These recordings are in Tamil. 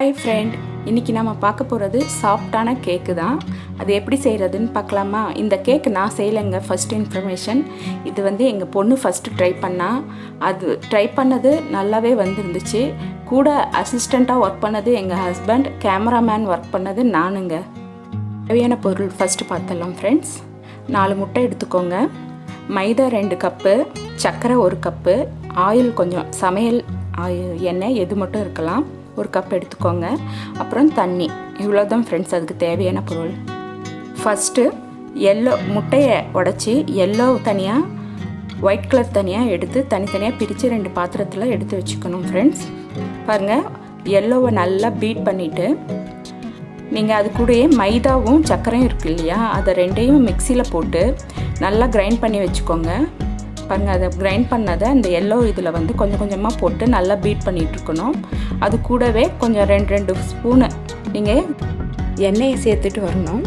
ஹாய் ஃப்ரெண்ட் இன்றைக்கி நம்ம பார்க்க போகிறது சாஃப்டான கேக்கு தான். அது எப்படி செய்கிறதுன்னு பார்க்கலாமா? இந்த கேக் நான் செய்யலைங்க ஃபஸ்ட் இன்ஃபர்மேஷன் இது வந்து எங்கள் பொண்ணு ஃபஸ்ட்டு ட்ரை பண்ணால் அது ட்ரை பண்ணது நல்லாவே வந்துருந்துச்சு. கூட அசிஸ்டண்ட்டாக ஒர்க் பண்ணது எங்கள் ஹஸ்பண்ட் கேமராமேன் ஒர்க் பண்ணது நானுங்க. தேவையான பொருள் ஃபஸ்ட்டு பார்த்துடலாம் ஃப்ரெண்ட்ஸ் நாலு முட்டை எடுத்துக்கோங்க. மைதா ரெண்டு கப்பு சர்க்கரை ஒரு கப்பு ஆயில் கொஞ்சம் சமையல் ஆயில் எண்ணெய் எது மட்டும் இருக்கலாம். ஒரு கப் எடுத்துக்கோங்க. அப்புறம் தண்ணி. இவ்வளோ தான் ஃப்ரெண்ட்ஸ் அதுக்கு தேவையான பொருள். ஃபஸ்ட்டு எல்லோ முட்டையை உடச்சி எல்லோ தனியாக ஒயிட் கலர் தனியாக எடுத்து தனித்தனியாக பிரித்து ரெண்டு பாத்திரத்தில் எடுத்து வச்சுக்கணும் ஃப்ரெண்ட்ஸ் பாருங்கள் எல்லோவை நல்லா பீட் பண்ணிவிட்டு நீங்கள் அது கூடயே மைதாவும் சர்க்கரையும் இருக்கு இல்லையா அதை ரெண்டையும் மிக்சியில் போட்டு நல்லா கிரைண்ட் பண்ணி வச்சுக்கோங்க. பாருங்கள் அதை கிரைண்ட் பண்ணதை அந்த எல்லோ இதில் வந்து கொஞ்சம் கொஞ்சமாக போட்டு நல்லா பீட் பண்ணிகிட்டு இருக்கணும். அது கூடவே கொஞ்சம் ரெண்டு ரெண்டு ஸ்பூனு நீங்கள் எண்ணெயை சேர்த்துட்டு வரணும்.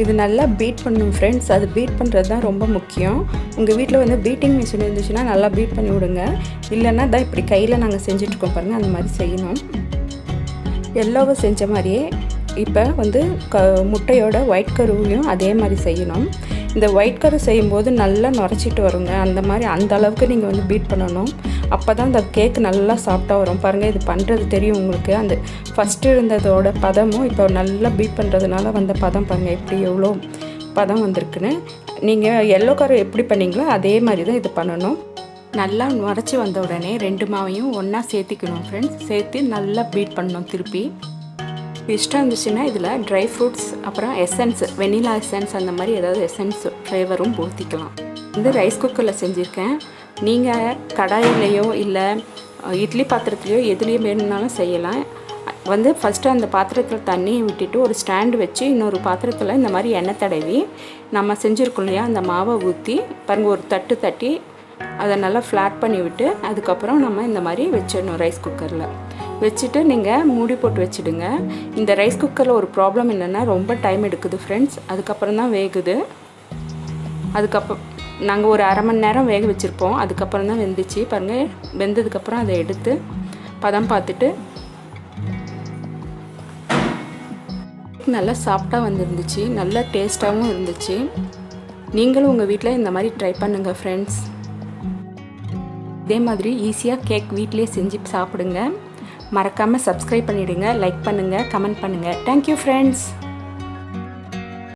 இது நல்லா பீட் பண்ணும் ஃப்ரெண்ட்ஸ் அது பீட் பண்ணுறது தான் ரொம்ப முக்கியம். உங்கள் வீட்டில் வந்து பீட்டிங் மிஷின் இருந்துச்சுன்னா நல்லா பீட் பண்ணி விடுங்க. இல்லைன்னா தான் இப்படி கையில் நாங்கள் செஞ்சிட்ருக்கோம் பாருங்கள் அந்த மாதிரி செய்யணும். எல்லோவும் செஞ்ச மாதிரியே இப்போ வந்து க முட்டையோட ஒயிட் கருவையும் அதே மாதிரி செய்யணும். இந்த ஒயிட் கரு செய்யும்போது நல்லா நுரைச்சிட்டு வருங்க. அந்த மாதிரி அந்த அளவுக்கு நீங்கள் வந்து பீட் பண்ணணும். அப்போ தான் அந்த கேக் நல்லா சாஃப்டாக வரும். பாருங்கள் இது பண்ணுறது தெரியும் உங்களுக்கு. அந்த ஃபஸ்ட்டு இருந்ததோட பதமும் இப்போ நல்லா பீட் பண்ணுறதுனால வந்த பதம் பாருங்கள் எப்படி எவ்வளோ பதம் வந்திருக்குன்னு. நீங்கள் எல்லோ கரு எப்படி பண்ணீங்களோ அதே மாதிரி தான் இது பண்ணணும். நல்லா நுரைச்சி வந்த உடனே ரெண்டு மாவையும் ஒன்றா சேர்த்திக்கணும் ஃப்ரெண்ட்ஸ் சேர்த்து நல்லா பீட் பண்ணணும் திருப்பி. இஷ்டம் இருந்துச்சுன்னா இதில் ட்ரை ஃப்ரூட்ஸ் அப்புறம் எசன்ஸ் வெனிலா எசன்ஸ் அந்த மாதிரி ஏதாவது எசன்ஸ் ஃப்ளேவரும் ஊற்றிக்கலாம் வந்து ரைஸ் குக்கரில் செஞ்சுருக்கேன். நீங்கள் கடாயிலையோ இல்லை இட்லி பாத்திரத்துலையோ எதுலேயும் வேணும்னாலும் செய்யலாம். வந்து ஃபஸ்ட்டு அந்த பாத்திரத்தில் தண்ணியை விட்டுட்டு ஒரு ஸ்டாண்டு வச்சு இன்னொரு பாத்திரத்தில் இந்த மாதிரி எண்ணெய் தடவி நம்ம செஞ்சுருக்கோம் இல்லையா அந்த மாவை ஊற்றி பாருங்கள் ஒரு தட்டு தட்டி அதை நல்லா ஃப்ளாட் பண்ணி விட்டு அதுக்கப்புறம் நம்ம இந்த மாதிரி வச்சிடணும் ரைஸ் குக்கரில் வச்சுட்டு நீங்கள் மூடி போட்டு வச்சுடுங்க. இந்த ரைஸ் குக்கரில் ஒரு ப்ராப்ளம் என்னென்னா ரொம்ப டைம் எடுக்குது ஃப்ரெண்ட்ஸ் அதுக்கப்புறம் தான் வேகுது. அதுக்கப்புறம் நாங்கள் ஒரு அரை மணி நேரம் வேக வச்சுருப்போம். அதுக்கப்புறம் தான் வெந்துச்சு. பாருங்கள் வெந்ததுக்கப்புறம் அதை எடுத்து பதம் பார்த்துட்டு நல்லா சாஃப்டாக வந்துருந்துச்சு. நல்லா டேஸ்ட்டாகவும் இருந்துச்சு. நீங்களும் உங்கள் வீட்டில் இந்த மாதிரி ட்ரை பண்ணுங்கள் ஃப்ரெண்ட்ஸ் இதே மாதிரி ஈஸியாக கேக் வீட்டிலே செஞ்சு சாப்பிடுங்க. மறக்காமல் சப்ஸ்கிரைப் பண்ணிவிடுங்க லைக் பண்ணுங்கள் கமெண்ட் பண்ணுங்கள் தேங்க்யூ ஃப்ரெண்ட்ஸ்